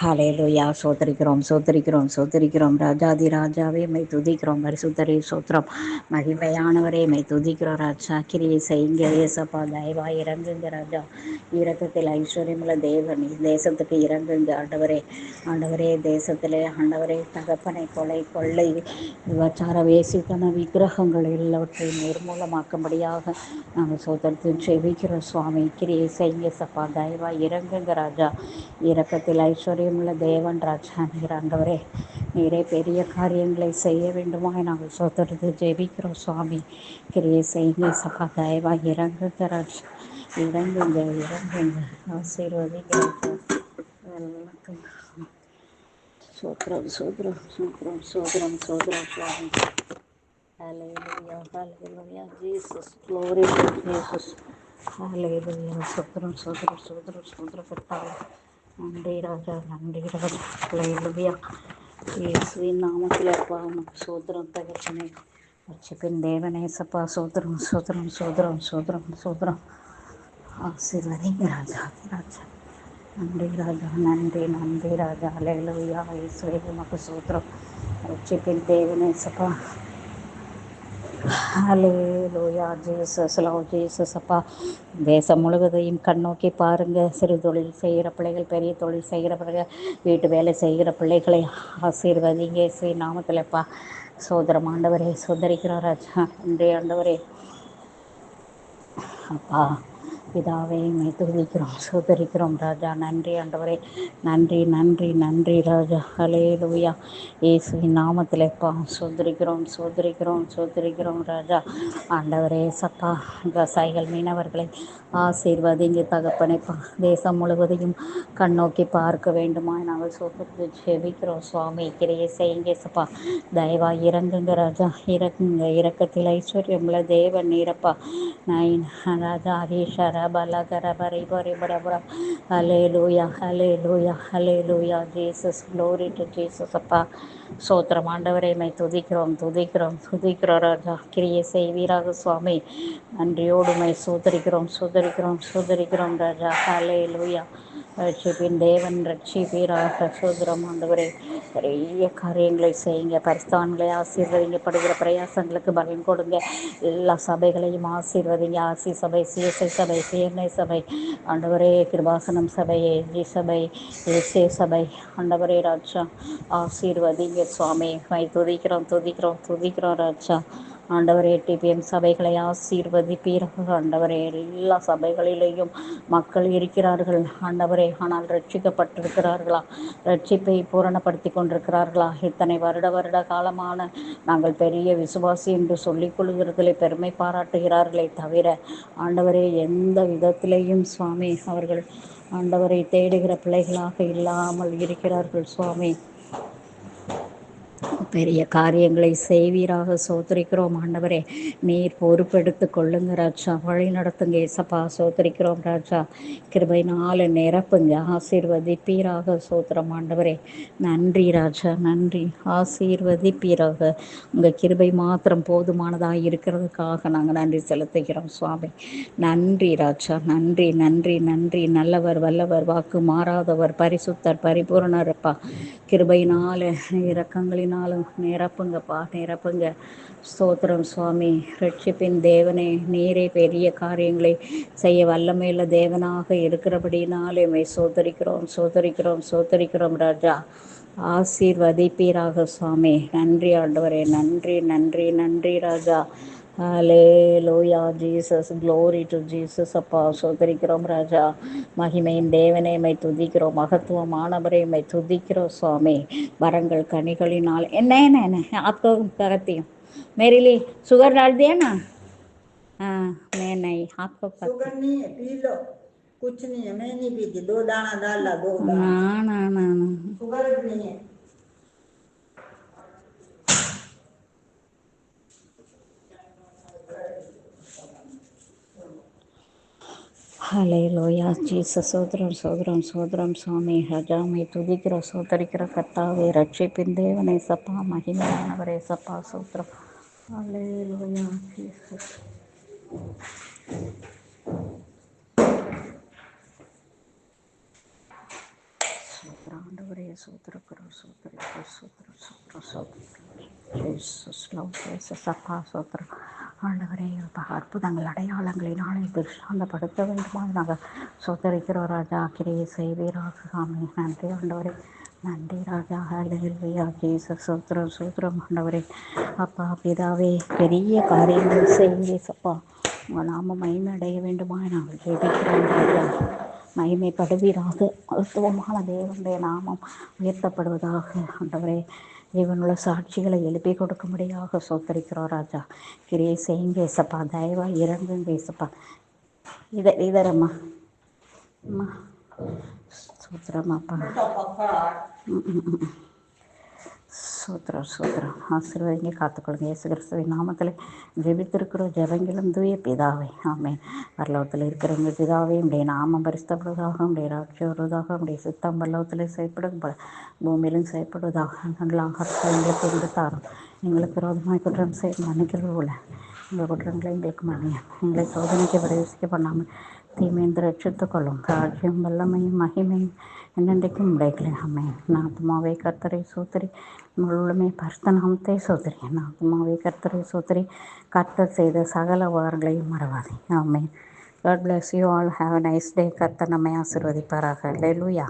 ஹalleluya சோதரிக்கிறோம் சோதரிக்கிறோம் சோதரிக்கிறோம் ராஜாதி ராஜாவே மை துதிக்கிறோம் பரிசுத்தரே சோத்திரம். மகிமையானவரே மை துதிக்கிறோம் ராஜா. கிரியை செய்யுங்க ஏசப்பா தயவா இறங்குங்க ராஜா. இரக்கத்தில் ஐஸ்வர்யமுள்ள தேவன் தேசத்துக்கு இறங்குங்க ஆண்டவரே. ஆண்டவரே தேசத்திலே ஆண்டவரே தகப்பனை கொலை கொள்ளை விபச்சார வேசித்தன விக்கிரகங்கள் எல்லாவற்றை நிர்மூலமாக்கும்படியாக நாங்கள் சோதரத்தை செவிக்கிறோம் சுவாமி. கிரியை செய்யுங்க சப்பா தயவா இறங்குங்க ராஜா. இரக்கத்தில் ஐஸ்வர்யமுள்ள தேவன் ராஜா ஆண்டவரே நீரே பெரிய காரியங்களை செய்ய வேண்டுமா? நாங்கள் சொத்துறது ஜெபிக்கிறோம் சுவாமி. கிரியை செய்யுங்க சபா தயவா இறங்குங்க ராஜா. இறங்குங்க இறங்குங்க. ஆசீர்வதிங்க சோத்ரம் சோத்ரம் சோத்ரம் சோத்ரம் சோத்ரம் சுவாமி. Hallelujah, hallelujah, Jesus, glory to Jesus. Hallelujah, சோத்ரம் சோத்ரம் சோத்ரம் சோத்ரம் கட்டாளம் நன்றி ராஜா நன்றி ராஜா. ஹalleluya இயேசுவின் நாமத்தில் அப்பா உனக்கு சோதரம் தகச்சனே வச்சுப்பின் தேவனேசப்பா சோதரம் சோதரம் சோதரம் சோதரம் சோதரம் சோத்திரம் ஆசீர்வதிங்க ராஜா ராஜா. நன்றி ராஜா நன்றி நன்றி ராஜா. ஹalleluya. இயேசுவை உனக்கு சோதரம் வச்சுப்பின் தேவனேசப்பா hallelujah Jesus love Jesus அப்பா. தேசம் முழுவதையும் கண்ணோக்கி பாருங்க. சிறு தொழில் செய்கிற பிள்ளைகள் பெரிய தொழில் செய்கிற பிள்ளைகள் வீட்டு வேலை செய்கிற பிள்ளைகளை ஆசீர்வதிங்க. ஸ்ரீ நாமத்திலப்பா சோதரம் ஆண்டவரே சோதரிக்கிறோம் ராஜா. நன்றி ஆண்டவரே. அப்பா. பிதாவை மை துதிக்கிறோம் சோதரிக்கிறோம் ராஜா. நன்றி ஆண்டவரே. நன்றி நன்றி நன்றி ராஜா. ஹலே லூயா இயேசுவின் நாமத்திலேப்பா சோதரிக்கிறோம் சோதரிக்கிறோம் சோதரிக்கிறோம் ராஜா. ஆண்டவரே சப்பா விவசாயிகள் மீனவர்களை ஆசீர்வதிங்க தகப்பனைப்பா தேசம் முழுவதையும் கண்ணோக்கி பார்க்க வேண்டுமா? நாங்கள் சோதரித்து செவிக்கிறோம் சுவாமி. கிரையை செய்யுங்க சப்பா தயவா இறங்குங்க ராஜா. இறக்குங்க இறக்கத்தில் ஐஸ்வர்யமுள்ள தேவன் நீரப்பா. நைன் ராஜா ஹரீஷர பலகர பரி பரி ஜீசஸ் க்ளோரி டு ஜீசஸ் அப்பா சோத்திரம் ஆண்டவரை மை துதிக்கிறோம் துதிக்கிறோம் துதிக்கிறோம் ராஜா. கிரியை செய்வீராக சுவாமி. நன்றியோடு மை சோதரிக்கிறோம் சோதரிக்கிறோம் சோதரிக்கிறோம் ராஜா. ஹலே லூயா ரட்சிப்பின் தேவன் ரட்சிப்பீராக சோதரம் ஆண்டவரே நிறைய காரியங்களை செய்யுங்க. பரிஸ்தான்களை ஆசீர்வதிங்கப்படுகிற பிரயாசங்களுக்கு பலன் கொடுங்க. எல்லா சபைகளையும் ஆசீர்வதிங்க. ஆசி சபை சிஎஸ்ஐ சபை சிஎன்ஐ சபை ஆண்டவரே கிருபாசனம் சபை ஏஜி சபை ஏசே சபை ஆண்டவரே ராஜா ஆசீர்வதிங்க சுவாமி. துதிக்கிறோம் துதிக்கிறோம் துதிக்கிறோம் ராஜா. ஆண்டவரே டிபிஎம் சபைகளை ஆசீர்வதிப்பீராக. ஆண்டவரே எல்லா சபைகளிலேயும் மக்கள் இருக்கிறார்கள். ஆண்டவரே ஆனால் ரட்சிக்கப்பட்டிருக்கிறார்களா? ரட்சிப்பை பூரணப்படுத்தி கொண்டிருக்கிறார்களா? இத்தனை வருட வருட காலமான நாங்கள் பெரிய விசுவாசி என்று சொல்லிக் கொள்கிறதிலே பெருமை பாராட்டுகிறார்களே தவிர ஆண்டவரே எந்த விதத்திலேயும் சுவாமி அவர்கள் ஆண்டவரை தேடுகிற பிள்ளைகளாக இல்லாமல் இருக்கிறார்கள் சுவாமி. பெரிய காரியங்களை செய்வீராக. சோதரிக்கிறோம் ஆண்டவரே. நீர் பொறுப்பெடுத்து கொள்ளுங்க ராஜா. வழி நடத்துங்க ஏசப்பா. சோதரிக்கிறோம் ராஜா. கிருபை நாலு நிரப்புங்க ஆசீர்வதிப்பீராக. சோத்திரம் ஆண்டவரே. நன்றி ராஜா. நன்றி. ஆசீர்வதிப்பீராக. உங்கள் கிருபை மாத்திரம் போதுமானதாக இருக்கிறதுக்காக நாங்கள் நன்றி செலுத்துகிறோம் சுவாமி. நன்றி ராஜா. நன்றி நன்றி நன்றி. நல்லவர் வல்லவர் வாக்கு மாறாதவர் பரிசுத்தர் பரிபூரணரப்பா கிருபையினால இரக்கங்களினாலும் நிரப்புங்கப்பா நிரப்புங்க. ஸ்தோத்திரம் சுவாமி. ரட்சிப்பின் தேவனே நீரே பெரிய காரியங்களை செய்ய வல்லமையில தேவனாக இருக்கிறபடினாலே மை சோதரிக்கிறோம் சோதரிக்கிறோம் சோதரிக்கிறோம் ராஜா. ஆசீர்வதிப்பீராக சுவாமி. நன்றி ஆண்டவரே நன்றி நன்றி நன்றி ராஜா. ஹலே Loya Jesus glory to Jesus அப்பா சோதரிக்கிறோம் ராஜா மகிமையின் தேவனை மை துதிக்கிறோம் மகத்துவமானவரை மை துதிக்கிறோம் சுவாமி வரங்கள் கனிகளினால் என்ன என்ன என்ன आपको कहती हूँ मेरे लिए शुगर डाल दिया ना हाँ मैं नहीं आपको शुगर नहीं है पी लो कुछ नहीं है मैं नहीं पीती दो दाना डाला दो ना दाना ना ना ना शुगर भी नहीं है ஹலே லோயா ஜீச சோதரம் சோதரம் சோதரம் சுவாமி ஹஜாமை துதிக்கிற சோதரிக்கிற கர்த்தாவே ரட்சிப்பின் தேவனை சப்பா மகிமையானவரே சப்பா சோதரம் ஹலே லோயா ஜீசஸ் சோத்திரம் ஆண்டவரே சோத்திருக்கிறோம் சோத்திரிக்கிறோம் சோத்திரம் சோத்திரம் சோத்திரம் ஜேசஸ் லவ் ஜேசஸ் அப்பா சோத்திரம் ஆண்டவரே அப்பா அற்புதங்கள் அடையாளங்களினாலே திருஷ்டாந்தப்படுத்த வேண்டுமா? நாங்கள் சோதரிக்கிறோம் ராஜா கிரியை செய்வீராக சாமி நன்றி ஆண்டவரே. நன்றி ராஜா. ஹalleluya ஜீசஸ் சோத்திரம் சோத்திரம் ஆண்டவரே. அப்பா பிதாவே பெரிய காரியங்கள் செய்வீசப்பா உங்கள் நாம மயிமை அடைய வேண்டுமா? நாங்கள் ஜெபிக்கிறோம் ராஜா. மகிமைப்படுவீராக. மருத்துவமான தேவனுடைய நாமம் உயர்த்தப்படுவதாக ஆண்டவரே. ஜீவனுள்ள சாட்சிகளை எழுப்பி கொடுக்கும்படியாக சோத்தரிக்கிறோம் ராஜா. கிரியை செய்யுங்க ஏசப்பா தயவா இறங்குங்க ஏசப்பா இதை இதரம்மா. அம்மா. சூத்திரமாப்பா ம் ம் ம். சூத்திரம் சூத்திரம். ஆசீர்வதிங்க காத்துக்கொள்ளுங்க. இயேசு கிறிஸ்துவின் நாமத்தில் ஜெபித்திருக்கிறோம். ஜெபங்களும் தூய பிதாவே. ஆமென். பரலோகத்தில் இருக்கிறவங்க பிதாவே உடைய நாமம் பரிசுத்தப்படுவதாக உடைய ராட்சியம் வருவதாக உடைய சுத்தம் பரலோகத்தில் செயல்படும் பூமியிலும் செயல்படுவதாக நல்ல ஆகாரத்தை எங்களுக்கு எங்கு தாரும். எங்களுக்கு விரோதமாய் குற்றம் செய்ய மன்னிக்கிறது போல. எங்கள் குற்றங்களை எங்களுக்கு மன்னியும். எங்களை சோதனைக்கு பிரவேசிக்க பண்ணாமல் தீமையை ரட்சித்துக்கொள்ளும் ராஜ்யம் வல்லமையும் மகிமையும் என்னென்றைக்கும் உடைக்கல அம்மே. நாத்துமாவே கர்த்தரை சோதரி முழுமே பரிசுத்த நாமத்தை சோதரி நாத்துமாவே கர்த்தரை சோதரி கர்த்தர் செய்த சகல உபகாரங்களையும் மறவாதே. ஆமே God bless you all have a nice day கர்த்தர் நம்மை ஆசீர்வதிப்பாராக. லூயா